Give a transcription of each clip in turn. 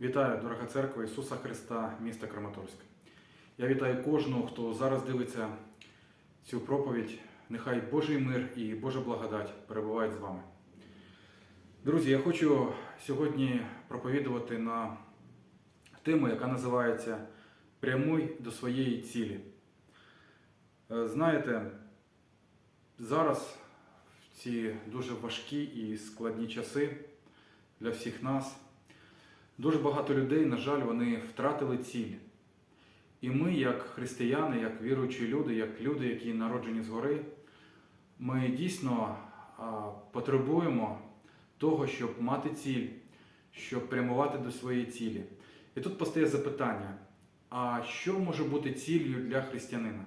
Вітаю, дорога церква Ісуса Христа, міста Краматорськ. Я вітаю кожного, хто зараз дивиться цю проповідь. Нехай Божий мир і Божа благодать перебувають з вами. Друзі, я хочу сьогодні проповідувати на тему, яка називається Прямуй до своєї цілі. Е, Знаєте, зараз в ці дуже важкі і складні часи для всіх нас. Дуже багато людей, на жаль, вони втратили ціль. І ми, як християни, як віруючі люди, як люди, які народжені згори, ми дійсно потребуємо того, щоб мати ціль, щоб прямувати до своєї цілі. І тут постає запитання: а що може бути ціллю для християнина?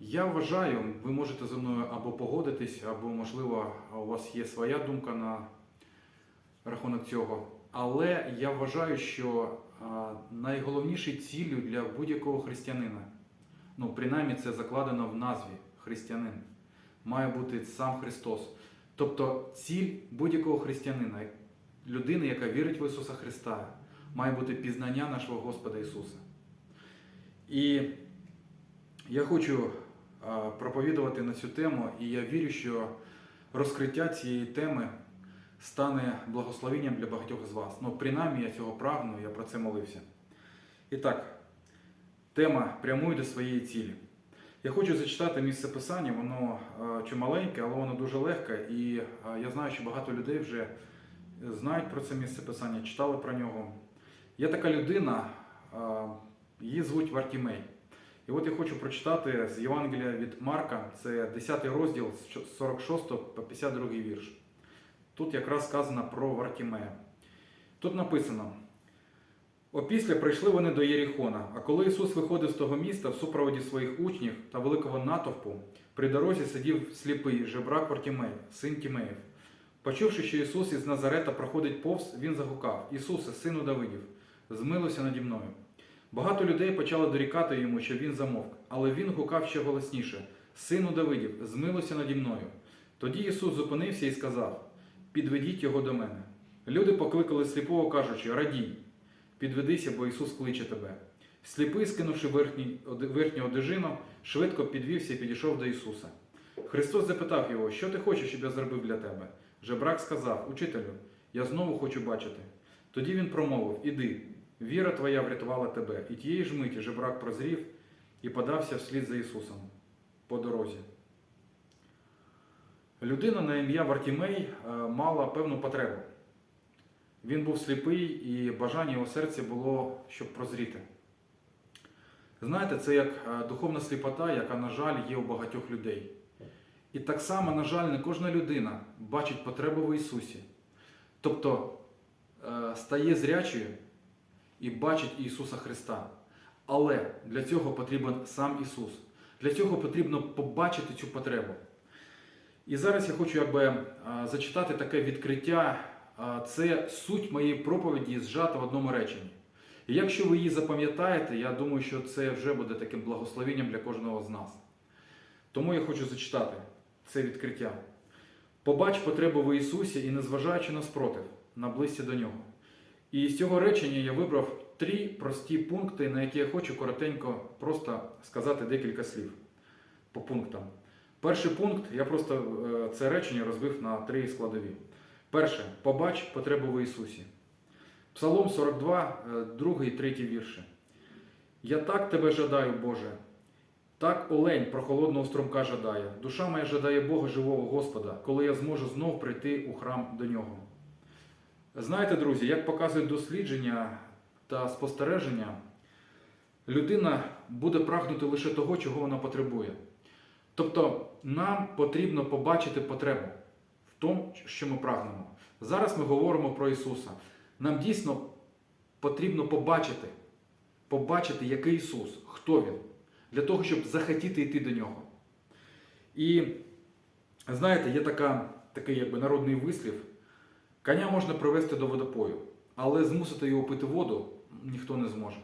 Я вважаю, ви можете зі мною або погодитись, або, можливо, у вас є своя думка на рахунок цього. Але я вважаю, що найголовнішою ціллю для будь-якого християнина, ну принаймні це закладено в назві християнин, має бути сам Христос. Тобто ціль будь-якого християнина, людини, яка вірить в Ісуса Христа, має бути пізнання нашого Господа Ісуса. І я хочу проповідувати на цю тему, і я вірю, що розкриття цієї теми стане благословенням для багатьох з вас. Ну, принаймні, я цього прагну, я про це молився. І так, тема прямуй до своєї цілі. Я хочу зачитати місце писання, воно е, чималеньке, але воно дуже легке. І е, я знаю, що багато людей вже знають про це місце писання, читали про нього. Є така людина, е, її звуть Вартімей. І от я хочу прочитати з Євангелія від Марка, це 10 розділ з 46 по 52 вірш. Тут якраз сказано про Вартімея. Тут написано: опісля прийшли вони до Єріхона. А коли Ісус виходив з того міста в супроводі своїх учнів та великого натовпу, при дорозі сидів сліпий жебрак Вартімей, син Тімеїв. Почувши, що Ісус із Назарета проходить повз, він загукав: Ісусе, сину Давидів, змилуйся наді мною. Багато людей почали дорікати йому, щоб він замовк, але він гукав ще голосніше: Сину Давидів, змилуйся наді мною. Тоді Ісус зупинився і сказав: Підведіть його до мене. Люди покликали сліпого, кажучи, радій, підведися, бо Ісус кличе тебе. Сліпий, скинувши верхню одежину, швидко підвівся і підійшов до Ісуса. Христос запитав його, що ти хочеш, щоб я зробив для тебе? Жебрак сказав, Учителю, я знову хочу бачити. Тоді він промовив: Іди, віра твоя врятувала тебе. І тієї ж миті жебрак прозрів і подався вслід за Ісусом по дорозі. Людина на ім'я Вартімей е, мала певну потребу. Він був сліпий, і бажання його серця було, щоб прозріти. Знаєте, це як е, духовна сліпота, яка, на жаль, є у багатьох людей. І так само, на жаль, не кожна людина бачить потребу в Ісусі. Тобто е, стає зрячою і бачить Ісуса Христа. Але для цього потрібен сам Ісус. Для цього потрібно побачити цю потребу. І зараз я хочу якби зачитати таке відкриття. Це суть моєї проповіді зжата в одному реченні. І якщо ви її запам'ятаєте, я думаю, що це вже буде таким благословенням для кожного з нас. Тому я хочу зачитати це відкриття. Побач потребу в Ісусі і, незважаючи на спротив, наблизься до нього. І з цього речення я вибрав три прості пункти, на які я хочу коротенько просто сказати декілька слів по пунктам. Перший пункт, я просто е, це речення розбив на три складові. Перше, побач потребу в Ісусі. Псалом 42, е, другий, третій вірші. Я так тебе жадаю, Боже. Так олень прохолодного струмка жадає. Душа моя жадає Бога живого Господа, коли я зможу знов прийти у храм до нього. Знаєте, друзі, як показують дослідження та спостереження, людина буде прагнути лише того, чого вона потребує. Тобто нам потрібно побачити потребу в тому, що ми прагнемо. Зараз ми говоримо про Ісуса. Нам дійсно потрібно побачити, побачити, який Ісус, хто Він, для того, щоб захотіти йти до Нього. І знаєте, є така, такий якби народний вислів: коня можна привести до водопою, але змусити його пити воду ніхто не зможе.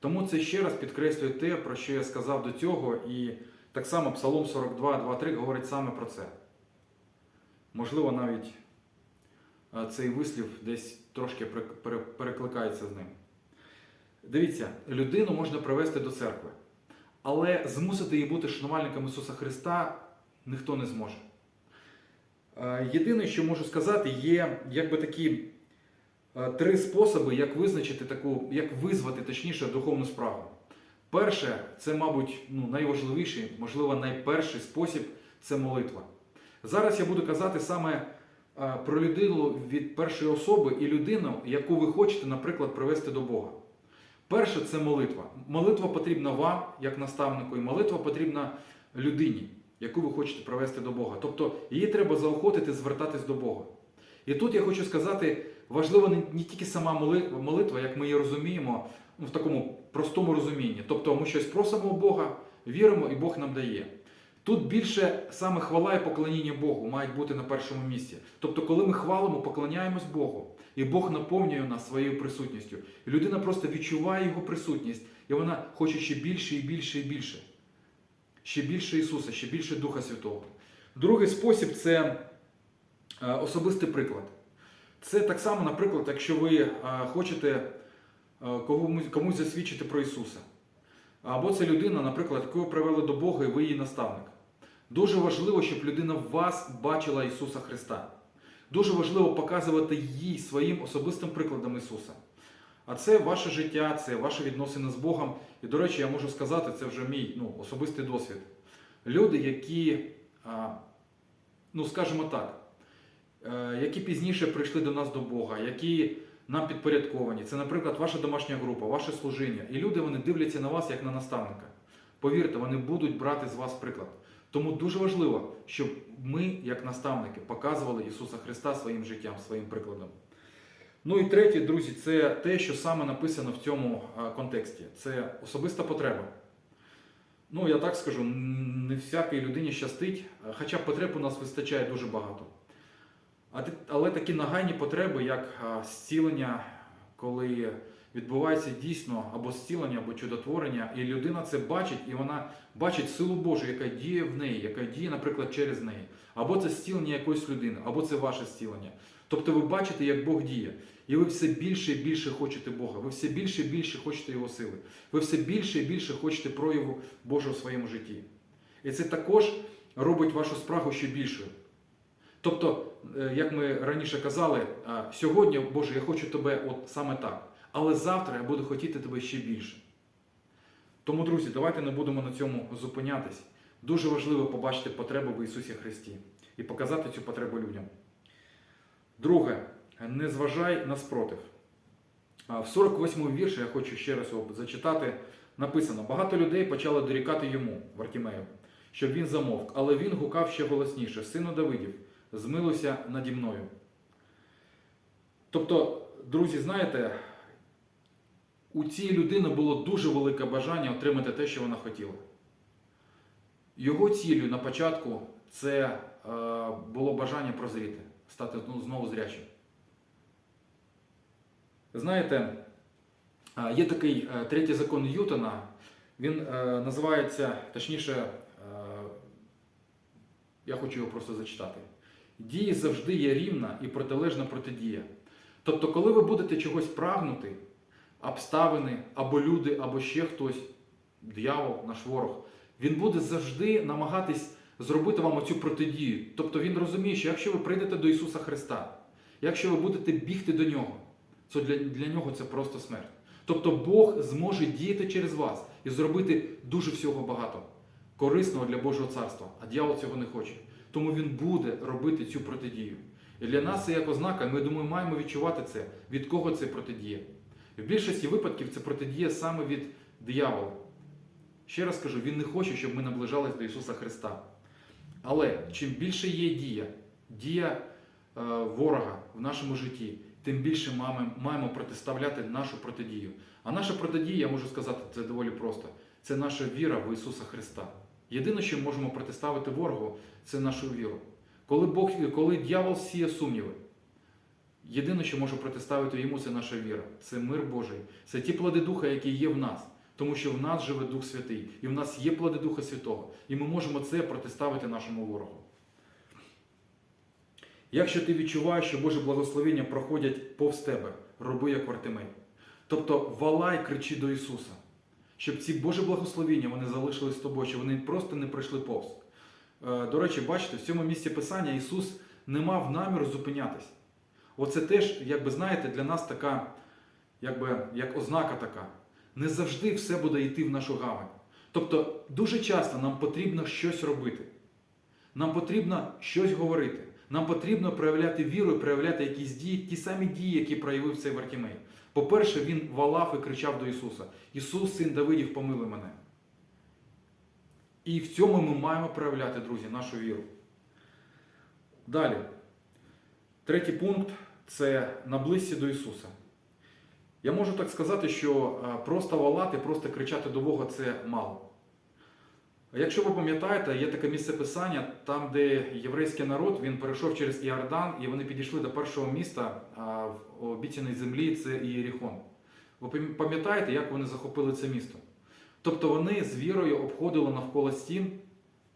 Тому це ще раз підкреслює те, про що я сказав до цього, і так само Псалом 42, 2, 3 говорить саме про це. Можливо, навіть е, цей вислів десь трошки пере- пере- перекликається з ним. Дивіться, людину можна привести до церкви, але змусити її бути шанувальником Ісуса Христа ніхто не зможе. Е, Єдине, що можу сказати, є якби такі е, три способи, як визначити таку, як визвати точніше духовну справу. Перше, це, мабуть, ну, найважливіший, можливо, найперший спосіб це молитва. Зараз я буду казати саме про людину від першої особи і людину, яку ви хочете, наприклад, привести до Бога. Перше це молитва. Молитва потрібна вам, як наставнику, і молитва потрібна людині, яку ви хочете привести до Бога. Тобто її треба заохотити звертатись до Бога. І тут я хочу сказати, важлива не, не тільки сама молитва, як ми її розуміємо, ну, в такому простому розумінні. Тобто ми щось просимо у Бога, віримо, і Бог нам дає. Тут більше саме хвала і поклоніння Богу мають бути на першому місці. Тобто, коли ми хвалимо, поклоняємось Богу, і Бог наповнює нас своєю присутністю. І людина просто відчуває його присутність, і вона хоче ще більше і більше і більше. Ще більше Ісуса, ще більше Духа Святого. Другий спосіб це е, особистий приклад. Це так само, наприклад, якщо ви е, хочете комусь, комусь засвідчити про Ісуса. Або це людина, наприклад, ви привели до Бога і ви її наставник. Дуже важливо, щоб людина в вас бачила Ісуса Христа. Дуже важливо показувати їй своїм особистим прикладом Ісуса. А це ваше життя, це ваші відносини з Богом. І, до речі, я можу сказати, це вже мій ну, особистий досвід. Люди, які, ну скажімо так, е, які пізніше прийшли до нас до Бога, які нам підпорядковані. Це, наприклад, ваша домашня група, ваше служіння. І люди вони дивляться на вас як на наставника. Повірте, вони будуть брати з вас приклад. Тому дуже важливо, щоб ми, як наставники, показували Ісуса Христа своїм життям, своїм прикладом. Ну і третє, друзі, це те, що саме написано в цьому контексті. Це особиста потреба. Ну, я так скажу, не всякій людині щастить, хоча потреб у нас вистачає дуже багато. Але такі нагайні потреби, як зцілення, коли відбувається дійсно або зцілення, або чудотворення, і людина це бачить, і вона бачить силу Божу, яка діє в неї, яка діє, наприклад, через неї. Або це зцілення якоїсь людини, або це ваше зцілення. Тобто ви бачите, як Бог діє. І ви все більше і більше хочете Бога, ви все більше і більше хочете Його сили. Ви все більше і більше хочете прояву Божого в своєму житті. І це також робить вашу спрагу ще більшою. Тобто, е, як ми раніше казали, сьогодні, Боже, я хочу тебе от саме так. Але завтра я буду хотіти тебе ще більше. Тому, друзі, давайте не будемо на цьому зупинятись. Дуже важливо побачити потребу в Ісусі Христі і показати цю потребу людям. Друге, не зважай на спротив. В 48-му вірші я хочу ще раз його зачитати. Написано: багато людей почали дорікати йому, Вартімею, щоб він замовк, але він гукав ще голосніше: Сину Давидів, змилуйся наді мною. Тобто, друзі, знаєте, у цієї людини було дуже велике бажання отримати те, що вона хотіла. Його ціллю на початку це е, було бажання прозріти, стати ну, знову зрячим. Знаєте, е, є такий е, третій закон Ньютона, він називається, точніше, я хочу його просто зачитати. Дія завжди є рівна і протилежна протидія. Тобто, коли ви будете чогось прагнути, обставини, або люди, або ще хтось, диявол, наш ворог, він буде завжди намагатись зробити вам оцю протидію. Тобто він розуміє, що якщо ви прийдете до Ісуса Христа, якщо ви будете бігти до Нього, то для, для нього це просто смерть. Тобто Бог зможе діяти через вас і зробити дуже всього багато корисного для Божого царства, а дьявол цього не хоче. Тому він буде робити цю протидію. І для нас це як ознака, ми думаю, маємо відчувати це, від кого це протидія. В більшості випадків це протидія саме від диявола. Ще раз кажу, він не хоче, щоб ми наближались до Ісуса Христа. Але чим більше є дія, дія е, ворога в нашому житті, тим більше маємо, маємо протиставляти нашу протидію. А наша протидія, я можу сказати, це доволі просто. Це наша віра в Ісуса Христа. Єдине, що можемо протиставити ворогу, це нашу віру. Коли Бог, коли дьявол сіє сумніви, єдине, що може протиставити йому, це наша віра, це мир Божий, це ті плоди Духа, які є в нас. Тому що в нас живе Дух Святий, і в нас є плоди Духа Святого. І ми можемо це протиставити нашому ворогу. Якщо ти відчуваєш, що Боже благословення проходять повз тебе, роби як Вартимей. Тобто валай, кричи до Ісуса, щоб ці Божі благословення вони залишились з тобою, щоб вони просто не пройшли повз. Е, До речі, бачите, в цьому місці Писання Ісус не мав наміру зупинятись. Оце теж, як би знаєте, для нас така, якби, як ознака така. Не завжди все буде йти в нашу гавань. Тобто, дуже часто нам потрібно щось робити. Нам потрібно щось говорити. Нам потрібно проявляти віру і проявляти якісь дії, ті самі дії, які проявив цей Вартімей. По-перше, він валав і кричав до Ісуса: Ісус, син Давидів, помили мене. І в цьому ми маємо проявляти, друзі, нашу віру. Далі. Третій пункт це наблизці до Ісуса. Я можу так сказати, що е, просто валати, просто кричати до Бога це мало. Якщо ви пам'ятаєте, є таке місце писання, там, де єврейський народ він перейшов через Іордан, і вони підійшли до першого міста в обіцяній землі це Ієріхон. Ви пам'ятаєте, як вони захопили це місто? Тобто вони з вірою обходили навколо стін,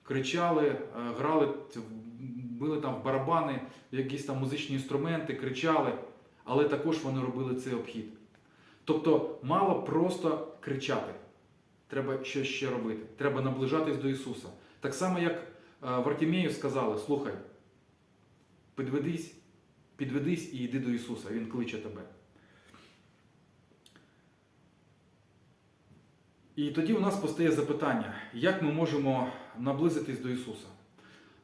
кричали, е, грали, били там в барабани, якісь там музичні інструменти, кричали, але також вони робили цей обхід. Тобто мало просто кричати. Треба щось ще робити. Треба наближатись до Ісуса. Так само, як е, Вартімею сказали: слухай, підведись, підведись і йди до Ісуса. Він кличе тебе. І тоді у нас постає запитання, як ми можемо наблизитись до Ісуса?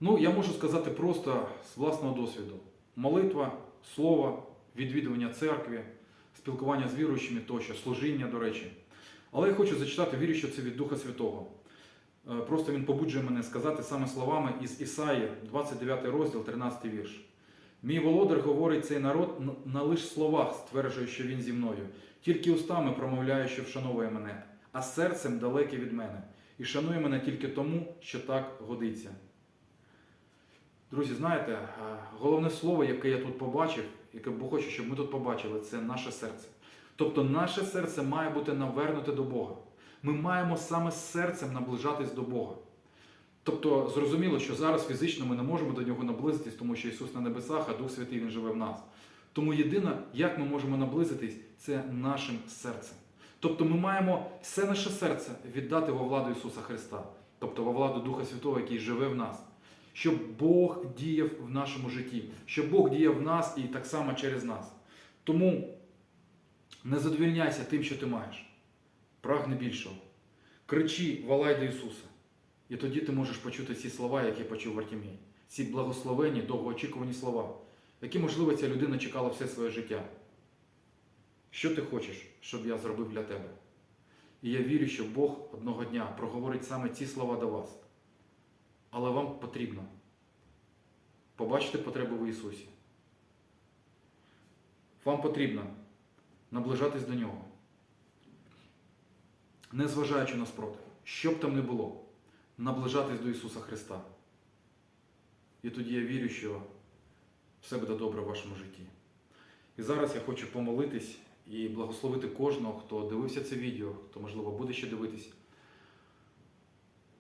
Ну, я можу сказати просто з власного досвіду: молитва, слово, відвідування церкви, спілкування з віруючими тощо, служіння, до речі. Але я хочу зачитати, вірю, що це від Духа Святого. Е, Просто він побуджує мене сказати саме словами із Ісаї, 29 розділ, 13 вірш. Мій володар говорить цей народ на лиш словах, стверджує, що він зі мною, тільки устами промовляє, що вшановує мене, а серцем далеке від мене, і шанує мене тільки тому, що так годиться. Друзі, знаєте, е, головне слово, яке я тут побачив, яке Бог хоче, щоб ми тут побачили, це наше серце. Тобто наше серце має бути навернуте до Бога. Ми маємо саме серцем наближатись до Бога. Тобто, зрозуміло, що зараз фізично ми не можемо до нього наблизитись, тому що Ісус на небесах, а Дух Святий Він живе в нас. Тому єдине, як ми можемо наблизитись, це нашим серцем. Тобто ми маємо все наше серце віддати во владу Ісуса Христа, тобто во владу Духа Святого, який живе в нас, щоб Бог діяв в нашому житті, щоб Бог діяв в нас і так само через нас. Тому не задовільняйся тим, що ти маєш. Прагни більшого. Кричи, валай до Ісуса. І тоді ти можеш почути ці слова, які почув Вартімій. Ці благословені, довгоочікувані слова, які, можливо, ця людина чекала все своє життя. Що ти хочеш, щоб я зробив для тебе? І я вірю, що Бог одного дня проговорить саме ці слова до вас. Але вам потрібно побачити потребу в Ісусі. Вам потрібно наближатись до нього. Незважаючи на спротив, що б там не було, наближатись до Ісуса Христа. І тоді я вірю, що все буде добре в вашому житті. І зараз я хочу помолитись і благословити кожного, хто дивився це відео, хто, можливо, буде ще дивитись.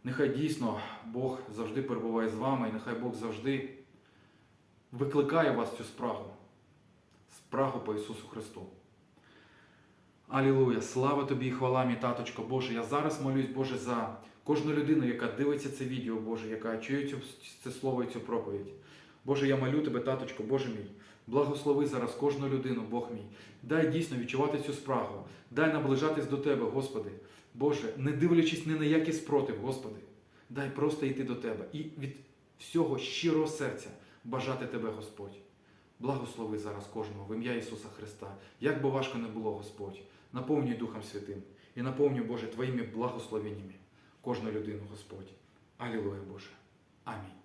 Нехай дійсно Бог завжди перебуває з вами, і нехай Бог завжди викликає вас цю спрагу. Спрагу по Ісусу Христу. Алілуя! Слава тобі і хвала, мій таточко Боже. Я зараз молюсь, Боже, за кожну людину, яка дивиться це відео, Боже, яка чує це слово і цю проповідь. Боже, я молю тебе, таточко, Боже мій. Благослови зараз кожну людину, Бог мій. Дай дійсно відчувати цю спрагу. Дай наближатись до Тебе, Господи. Боже, не дивлячись ні на який спротив, Господи. Дай просто йти до Тебе і від всього щирого серця бажати Тебе, Господь. Благослови зараз кожного в ім'я Ісуса Христа. Як би важко не було, Господь, наповнюй Духом Святим і наповнюй, Боже, Твоїми благословеннями кожну людину, Господь. Алілуя, Боже. Амінь.